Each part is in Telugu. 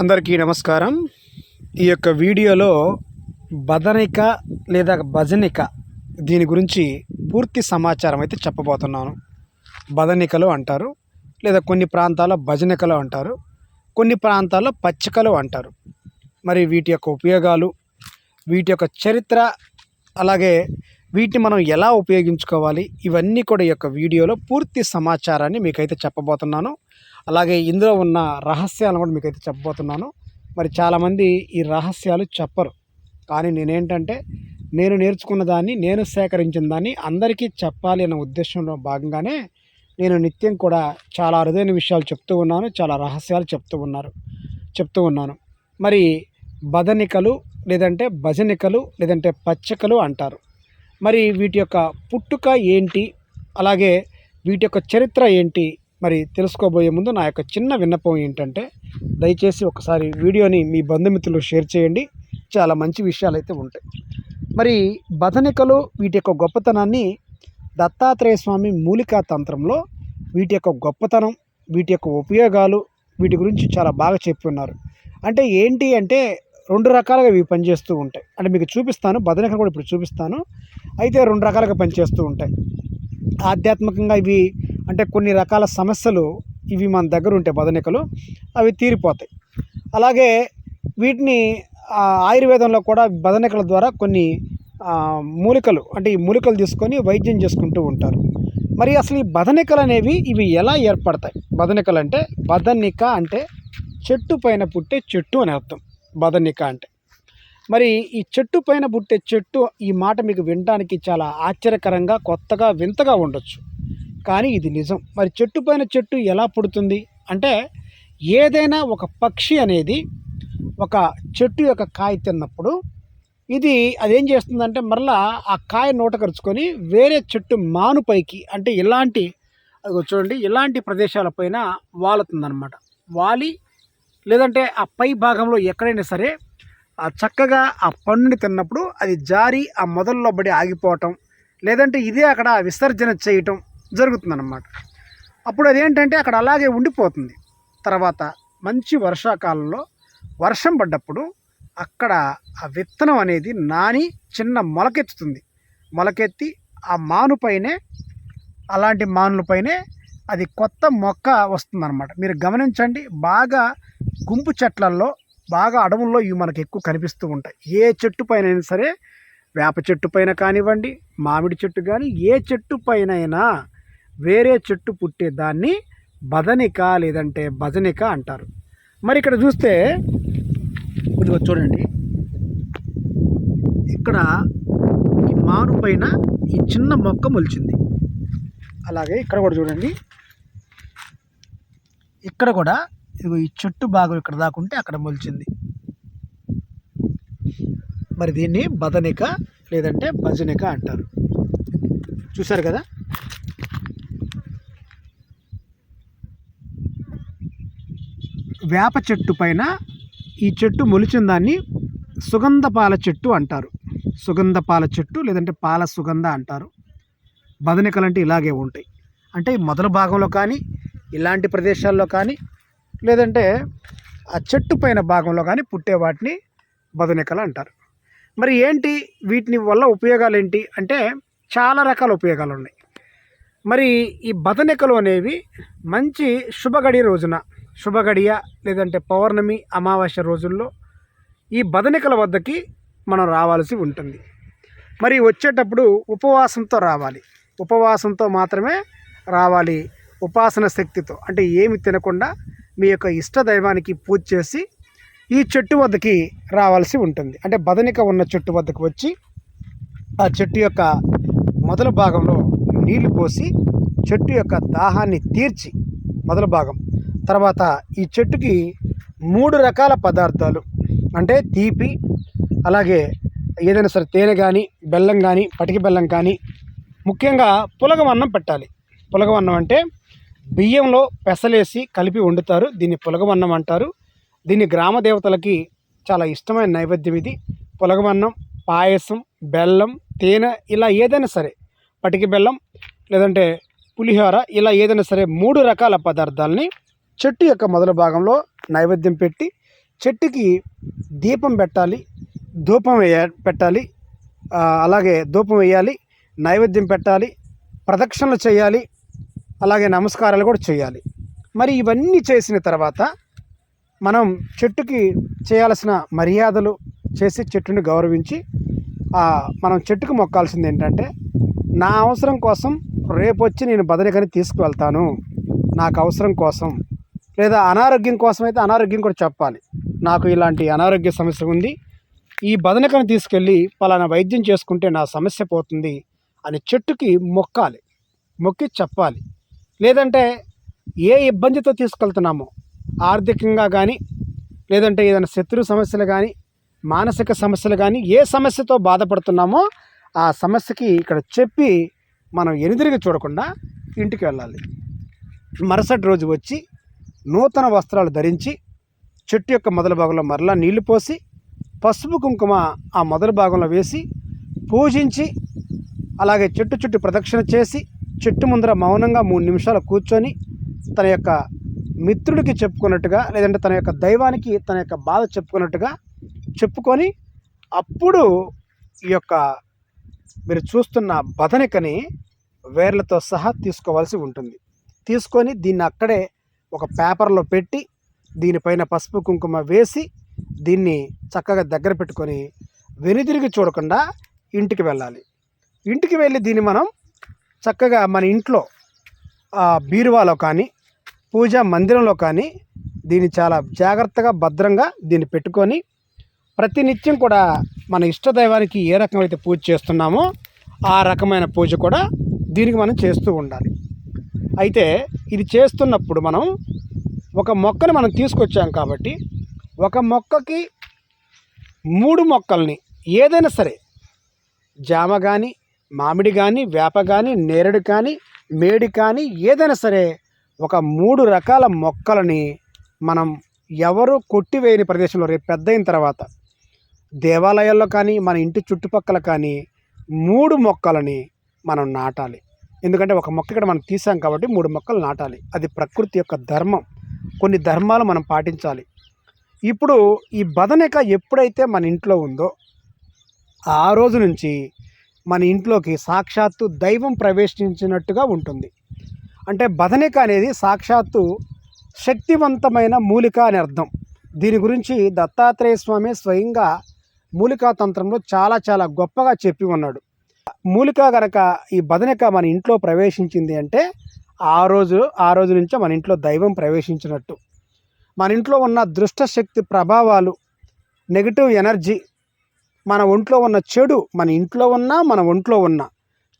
అందరికీ నమస్కారం. ఈ యొక్క వీడియోలో బదనిక లేదా భజనిక దీని గురించి పూర్తి సమాచారం అయితే చెప్పబోతున్నాను. బదనికలు అంటారు లేదా కొన్ని ప్రాంతాల్లో భజనికలు అంటారు కొన్ని ప్రాంతాల్లో పచ్చికలు అంటారు. మరి వీటి యొక్క ఉపయోగాలు వీటి యొక్క చరిత్ర అలాగే వీటిని మనం ఎలా ఉపయోగించుకోవాలి ఇవన్నీ కూడా ఈ యొక్క వీడియోలో పూర్తి సమాచారాన్ని మీకైతే చెప్పబోతున్నాను. అలాగే ఇందులో ఉన్న రహస్యాలను కూడా మీకైతే చెప్పబోతున్నాను. మరి చాలామంది ఈ రహస్యాలు చెప్పరు. కానీ నేనేంటంటే నేను నేర్చుకున్న దాన్ని నేను సేకరించిన దాన్ని అందరికీ చెప్పాలి అనే ఉద్దేశంలో భాగంగానే నేను నిత్యం కూడా చాలా అరుదైన విషయాలు చెప్తూ ఉన్నాను చాలా రహస్యాలు చెప్తూ ఉన్నారు చెప్తూ ఉన్నాను. మరి బదనికలు లేదంటే భజనికలు లేదంటే పచ్చికలు అంటారు. మరి వీటి యొక్క పుట్టుక ఏంటి? అలాగే వీటి యొక్క చరిత్ర ఏంటి? మరి తెలుసుకోబోయే ముందు నా యొక్క చిన్న విన్నపం ఏంటంటే దయచేసి ఒకసారి వీడియోని మీ బంధుమిత్రులు షేర్ చేయండి. చాలా మంచి విషయాలు అయితే ఉంటాయి. మరి బదనికలు వీటి యొక్క గొప్పతనాన్ని దత్తాత్రేయ స్వామి మూలికా తంత్రంలో వీటి యొక్క గొప్పతనం వీటి యొక్క ఉపయోగాలు వీటి గురించి చాలా బాగా చెప్పి ఉన్నారు అంటే ఏంటి అంటే రెండు రకాలుగా ఇవి పనిచేస్తూ ఉంటాయి. అంటే మీకు చూపిస్తాను బదనికలు కూడా ఇప్పుడు చూపిస్తాను. అయితే రెండు రకాలుగా పనిచేస్తూ ఉంటాయి. ఆధ్యాత్మికంగా ఇవి అంటే కొన్ని రకాల సమస్యలు ఇవి మన దగ్గర ఉంటే బదనికలు అవి తీరిపోతాయి. అలాగే వీటిని ఆయుర్వేదంలో కూడా బదనికల ద్వారా కొన్ని మూలికలు అంటే ఈ మూలికలు తీసుకొని వైద్యం చేసుకుంటూ ఉంటారు. మరి అసలు ఈ బదనికలు అనేవి ఇవి ఎలా ఏర్పడతాయి? బదనికలు అంటే బదనిక అంటే చెట్టు పైన పుట్టే చెట్టు అని అర్థం. బదనిక అంటే. మరి ఈ చెట్టు పైన పుట్టే చెట్టు ఈ మాట మీకు వినడానికి చాలా ఆశ్చర్యకరంగా కొత్తగా వింతగా ఉండొచ్చు. కానీ ఇది నిజం. మరి చెట్టు పైన చెట్టు ఎలా పుడుతుంది? అంటే ఏదైనా ఒక పక్షి అనేది ఒక చెట్టు యొక్క కాయ తిన్నప్పుడు ఇది అదేం చేస్తుందంటే మరలా ఆ కాయ నోట కరుచుకొని వేరే చెట్టు మానుపైకి అంటే ఇలాంటి అది చూడండి ఇలాంటి ప్రదేశాలపైన వాలుతుందన్నమాట. వాలి లేదంటే ఆ పై భాగంలో ఎక్కడైనా సరే ఆ చక్కగా ఆ పండుని తిన్నప్పుడు అది జారి ఆ మొదల్లో పడి ఆగిపోవటం లేదంటే ఇదే అక్కడ విసర్జన చేయటం జరుగుతుందన్నమాట. అప్పుడు అదేంటంటే అక్కడ అలాగే ఉండిపోతుంది. తర్వాత మంచి వర్షాకాలంలో వర్షం పడ్డప్పుడు అక్కడ ఆ విత్తనం అనేది నాని చిన్న మొలకెత్తుతుంది. మొలకెత్తి ఆ మానుపైనే అలాంటి మానులపైనే అది కొత్త మొక్క వస్తుందన్నమాట. మీరు గమనించండి బాగా గుంపు చెట్లల్లో బాగా అడవుల్లో ఇవి మనకు ఎక్కువ కనిపిస్తూ ఉంటాయి. ఏ చెట్టు పైన అయినా సరే వేప చెట్టు పైన కానివ్వండి మామిడి చెట్టు కానీ ఏ చెట్టు పైన అయినా వేరే చెట్టు పుట్టే దాన్ని బదనిక లేదంటే భజనిక అంటారు. మరి ఇక్కడ చూస్తే ఇదిగో చూడండి. ఇక్కడ ఈ మాను పైన ఈ చిన్న మొక్క మొలిచింది. అలాగే ఇక్కడ కూడా చూడండి. ఇక్కడ కూడా ఇదిగో ఈ చెట్టు భాగం ఇక్కడ దాకుంటే అక్కడ మొలిచింది. మరి దీన్ని బదనిక లేదంటే భజనిక అంటారు. చూశారు కదా? వేప చెట్టు పైన ఈ చెట్టు మొలిచిన దాన్ని సుగంధ పాల చెట్టు అంటారు. సుగంధ పాల చెట్టు లేదంటే పాల సుగంధ అంటారు. బదనికలు అంటే ఇలాగే ఉంటాయి. అంటే మొదల భాగంలో కానీ ఇలాంటి ప్రదేశాల్లో కానీ లేదంటే ఆ చెట్టు పైన భాగంలో కానీ పుట్టే వాటిని బదనికలు అంటారు. మరి ఏంటి వీటిని వల్ల ఉపయోగాలు ఏంటి అంటే చాలా రకాల ఉపయోగాలు ఉన్నాయి మరి ఈ బదనికలు అనేవి మంచి శుభగడి రోజున శుభగడియ లేదంటే పౌర్ణమి అమావాస్య రోజుల్లో ఈ బదనికల వద్దకి మనం రావాల్సి ఉంటుంది. మరి వచ్చేటప్పుడు ఉపవాసంతో రావాలి. ఉపవాసంతో మాత్రమే రావాలి ఉపాసన శక్తితో. అంటే ఏమి తినకుండా మీ యొక్క ఇష్ట దైవానికి పూజ చేసి ఈ చెట్టు వద్దకి రావాల్సి ఉంటుంది. అంటే బదనిక ఉన్న చెట్టు వద్దకు వచ్చి ఆ చెట్టు యొక్క మొదల భాగంలో నీళ్ళు పోసి చెట్టు యొక్క దాహాన్ని తీర్చి మొదల భాగం తర్వాత ఈ చెట్టుకి మూడు రకాల పదార్థాలు. అంటే తీపి అలాగే ఏదైనా సరే తేనె కానీ బెల్లం కానీ పటికి బెల్లం కానీ ముఖ్యంగా పులగవన్నం పెట్టాలి. పులగవన్నం అంటే బియ్యంలో పెసలేసి కలిపి వండుతారు. దీన్ని పులగవన్నం అంటారు. దీన్ని గ్రామ దేవతలకి చాలా ఇష్టమైన నైవేద్యం ఇది. పులగవన్నం పాయసం బెల్లం తేనె ఇలా ఏదైనా సరే పటికి బెల్లం లేదంటే పులిహోర ఇలా ఏదైనా సరే మూడు రకాల పదార్థాలని చెట్టు యొక్క మొదల భాగంలో నైవేద్యం పెట్టి చెట్టుకి దీపం పెట్టాలి ధూపం వేయ పెట్టాలి అలాగే ధూపం వేయాలి నైవేద్యం పెట్టాలి ప్రదక్షిణలు చేయాలి అలాగే నమస్కారాలు కూడా చేయాలి. మరి ఇవన్నీ చేసిన తర్వాత మనం చెట్టుకి చేయాల్సిన మర్యాదలు చేసి చెట్టుని గౌరవించి మనం చెట్టుకు మొక్కాల్సింది ఏంటంటే నా అవసరం కోసం రేపు వచ్చి నేను బదరికని తీసుకువెళ్తాను. నాకు అవసరం కోసం. లేదా అనారోగ్యం కోసం అయితే అనారోగ్యం కూడా చెప్పాలి. నాకు ఇలాంటి అనారోగ్య సమస్య ఉంది. ఈ బదనకను తీసుకెళ్ళి పలానా వైద్యం చేసుకుంటే నా సమస్య పోతుంది అని చెట్టుకి మొక్కాలి. మొక్కి చెప్పాలి. లేదంటే ఏ ఇబ్బందితో తీసుకెళ్తున్నామో ఆర్థికంగా కానీ లేదంటే ఏదైనా శత్రు సమస్యలు కానీ మానసిక సమస్యలు కానీ ఏ సమస్యతో బాధపడుతున్నామో ఆ సమస్యకి ఇక్కడ చెప్పి మనం ఎనిదిరిగి చూడకుండా ఇంటికి వెళ్ళాలి. మరుసటి రోజు వచ్చి నూతన వస్త్రాలు ధరించి చెట్టు యొక్క మొదల భాగంలో మరలా నీళ్ళు పోసి పసుపు కుంకుమ ఆ మొదటి భాగంలో వేసి పూజించి అలాగే చెట్టు చుట్టూ ప్రదక్షిణ చేసి చెట్టు ముందర మౌనంగా మూడు నిమిషాలు కూర్చొని తన యొక్క మిత్రుడికి చెప్పుకున్నట్టుగా లేదంటే తన యొక్క దైవానికి తన యొక్క బాధ చెప్పుకున్నట్టుగా చెప్పుకొని అప్పుడు ఈ యొక్క మీరు చూస్తున్న బదనికని వేర్లతో సహా తీసుకోవాల్సి ఉంటుంది. తీసుకొని దీన్ని అక్కడే ఒక పేపర్లో పెట్టి దీనిపైన పసుపు కుంకుమ వేసి దీన్ని చక్కగా దగ్గర పెట్టుకొని వెనుదిరిగి చూడకుండా ఇంటికి వెళ్ళాలి. ఇంటికి వెళ్ళి దీన్ని మనం చక్కగా మన ఇంట్లో బీరువాలో కానీ పూజా మందిరంలో కానీ దీన్ని చాలా జాగ్రత్తగా భద్రంగా దీన్ని పెట్టుకొని ప్రతినిత్యం కూడా మన ఇష్టదైవానికి ఏ రకమైతే పూజ చేస్తున్నామో ఆ రకమైన పూజ కూడా దీనికి మనం చేస్తూ ఉండాలి. అయితే ఇది చేస్తున్నప్పుడు మనం ఒక మొక్కని మనం తీసుకొచ్చాం కాబట్టి ఒక మొక్కకి మూడు మొక్కల్ని ఏదైనా సరే జామ కానీ మామిడి కానీ వేప కానీ నేరేడు కానీ మేడి కానీ ఏదైనా సరే ఒక మూడు రకాల మొక్కలని మనం ఎవరు కొట్టివేయని ప్రదేశంలో రేపు పెద్ద అయిన తర్వాత దేవాలయాల్లో కానీ మన ఇంటి చుట్టుపక్కల కానీ మూడు మొక్కలని మనం నాటాలి. ఎందుకంటే ఒక మొక్క ఇక్కడ మనం తీసాం కాబట్టి మూడు మొక్కలు నాటాలి. అది ప్రకృతి యొక్క ధర్మం. కొన్ని ధర్మాలు మనం పాటించాలి. ఇప్పుడు ఈ బదనిక ఎప్పుడైతే మన ఇంట్లో ఉందో ఆ రోజు నుంచి మన ఇంట్లోకి సాక్షాత్తు దైవం ప్రవేశించినట్టుగా ఉంటుంది. అంటే బదనిక అనేది సాక్షాత్తు శక్తివంతమైన మూలిక అని అర్థం. దీని గురించి దత్తాత్రేయ స్వామి స్వయంగా మూలికా తంత్రంలో చాలా చాలా గొప్పగా చెప్పి ఉన్నాడు. మూలిక గనక ఈ బదనిక మన ఇంట్లో ప్రవేశించింది అంటే ఆ రోజు ఆ రోజు నుంచే మన ఇంట్లో దైవం ప్రవేశించినట్టు. మన ఇంట్లో ఉన్న దృష్టశక్తి ప్రభావాలు నెగిటివ్ ఎనర్జీ మన ఒంట్లో ఉన్న చెడు మన ఇంట్లో ఉన్నా మన ఒంట్లో ఉన్న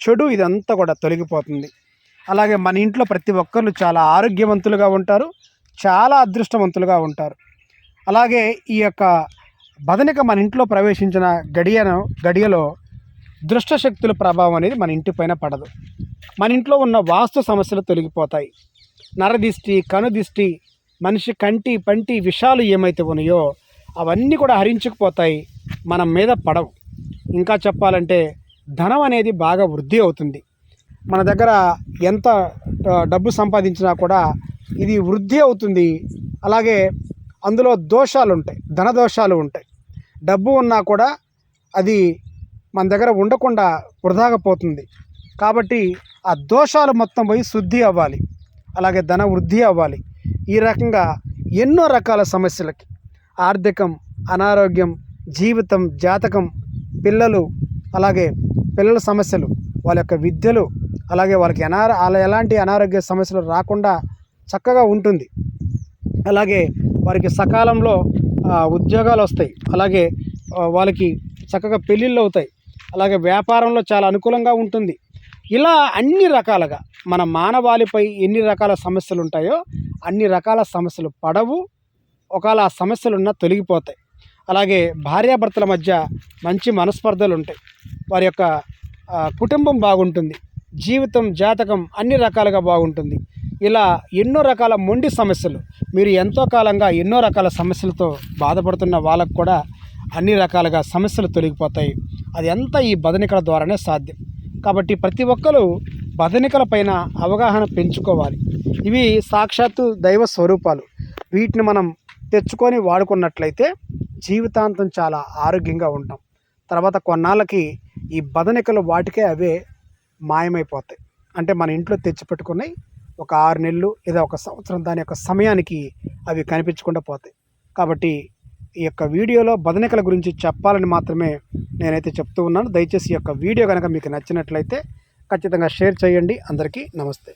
చెడు ఇదంతా కూడా తొలగిపోతుంది. అలాగే మన ఇంట్లో ప్రతి ఒక్కరు చాలా ఆరోగ్యవంతులుగా ఉంటారు చాలా అదృష్టవంతులుగా ఉంటారు. అలాగే ఈ యొక్క బదనిక మన ఇంట్లో ప్రవేశించిన గడియను గడియలో దృష్ట శక్తుల ప్రభావం అనేది మన ఇంటిపైన పడదు. మన ఇంట్లో ఉన్న వాస్తు సమస్యలు తొలగిపోతాయి. నరదిష్టి కనుదిష్టి మనిషి కంటి పంటి విషాలు ఏమైతే ఉన్నాయో అవన్నీ కూడా హరించుకుపోతాయి. మన మీద పడవు. ఇంకా చెప్పాలంటే ధనం అనేది బాగా వృద్ధి అవుతుంది. మన దగ్గర ఎంత డబ్బు సంపాదించినా కూడా ఇది వృద్ధి అవుతుంది. అలాగే అందులో దోషాలు ఉంటాయి ధన దోషాలు ఉంటాయి. డబ్బు ఉన్నా కూడా అది మన దగ్గర ఉండకుండా వృధాగా పోతుంది. కాబట్టి ఆ దోషాలు మొత్తం పోయి శుద్ధి అవ్వాలి. అలాగే ధన వృద్ధి అవ్వాలి. ఈ రకంగా ఎన్నో రకాల సమస్యలకి ఆర్థికం అనారోగ్యం జీవితం జాతకం పిల్లలు అలాగే పిల్లల సమస్యలు వాళ్ళ యొక్క విద్యలు అలాగే వాళ్ళకి అనార వాళ్ళ ఎలాంటి అనారోగ్య సమస్యలు రాకుండా చక్కగా ఉంటుంది. అలాగే వారికి సకాలంలో ఉద్యోగాలు వస్తాయి. అలాగే వాళ్ళకి చక్కగా పెళ్ళిళ్ళు అవుతాయి. అలాగే వ్యాపారంలో చాలా అనుకూలంగా ఉంటుంది. ఇలా అన్ని రకాలుగా మన మానవాళిపై ఎన్ని రకాల సమస్యలు ఉంటాయో అన్ని రకాల సమస్యలు పడవు. ఒకవేళ ఆ సమస్యలున్నా తొలగిపోతాయి. అలాగే భార్యాభర్తల మధ్య మంచి మనస్పర్ధలు ఉంటాయి వారి యొక్క కుటుంబం బాగుంటుంది. జీవితం జాతకం అన్ని రకాలుగా బాగుంటుంది. ఇలా ఎన్నో రకాల మొండి సమస్యలు మీరు ఎంతో కాలంగా ఎన్నో రకాల సమస్యలతో బాధపడుతున్న వాళ్ళకు కూడా అన్ని రకాలుగా సమస్యలు తొలగిపోతాయి. అది అంతా ఈ బదనికల ద్వారానే సాధ్యం. కాబట్టి ప్రతి ఒక్కరూ బదనికల పైన అవగాహన పెంచుకోవాలి. ఇవి సాక్షాత్తు దైవ స్వరూపాలు. వీటిని మనం తెచ్చుకొని వాడుకున్నట్లయితే జీవితాంతం చాలా ఆరోగ్యంగా ఉంటాం. తర్వాత కొన్నాళ్ళకి ఈ బదనికలు వాటికే అవే మాయమైపోతాయి. అంటే మన ఇంట్లో తెచ్చిపెట్టుకున్నాయి ఒక ఆరు నెలలు లేదా ఒక సంవత్సరం దాని యొక్క సమయానికి అవి కనిపించకుండా పోతాయి. కాబట్టి ఈ యొక్క వీడియోలో బదనికల గురించి చెప్పాలని మాత్రమే నేనైతే చెప్తూ ఉన్నాను. దయచేసి ఈ యొక్క వీడియో కనుక మీకు నచ్చినట్లయితే ఖచ్చితంగా షేర్ చేయండి. అందరికీ నమస్తే.